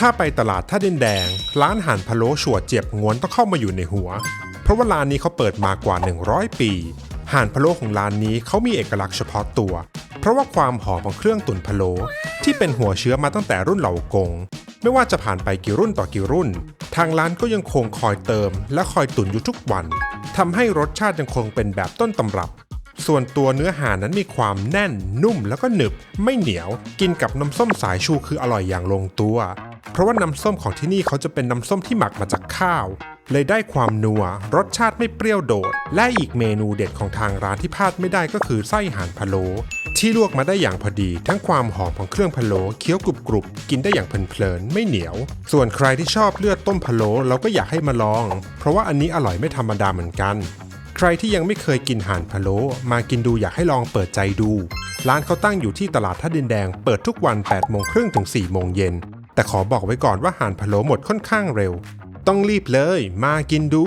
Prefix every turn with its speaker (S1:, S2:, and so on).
S1: ถ้าไปตลาดท่าดินแดง ร้านห่านพะโล้ชัวเจียบงวนต้องเข้ามาอยู่ในหัว เพราะว่าร้านนี้เขาเปิดมากว่า 100 ปีห่านพะโล้ของร้านนี้เขามีเอกลักษณ์เฉพาะตัว เพราะว่าความหอมของเครื่องตุ๋นพะโล้ที่เป็นหัวเชื้อมาตั้งแต่รุ่นเหล่ากง ไม่ว่าจะผ่านไปกี่รุ่นต่อกี่รุ่น ทางร้านก็ยังคงคอยเติม และคอยตุ๋นอยู่ทุกวันทำให้รสชาติยังคงเป็นแบบต้นตำรับ ส่วนตัวเนื้อห่านนั้นมีความแน่นนุ่มแล้วก็หนึบ ไม่เหนียว กินกับน้ำส้มสายชูคืออร่อยอย่างลงตัว เพราะว่าน้ำส้มของที่นี่เขาจะเป็นน้ำส้มที่หมักมาจากข้าว เลยได้ความนัว รสชาติไม่เปรี้ยวโดด และอีกเมนูเด็ดของทางร้านที่พลาดไม่ได้ก็คือไส้ห่านพะโล้ที่ลวกมาได้อย่างพอดี ทั้งความหอมของเครื่องพะโล้เคี้ยวกรุบกรุบกินได้อย่างเพลินๆไม่เหนียว ส่วนใครที่ชอบเลือดต้มพะโล้เราก็อยากให้มาลอง เพราะว่าอันนี้อร่อยไม่ธรรมดาเหมือนกัน ใครที่ยังไม่เคยกินห่านพะโล้มากินดูอยากให้ลองเปิดใจดู ร้านเขาตั้งอยู่ที่ตลาดท่าดินแดง เปิดทุกวัน8โมงครึ่งถึง4โมงเย็น แต่ขอบอกไว้ก่อนว่าห่านพะโล้หมดค่อนข้างเร็ว ต้องรีบเลย มากินดู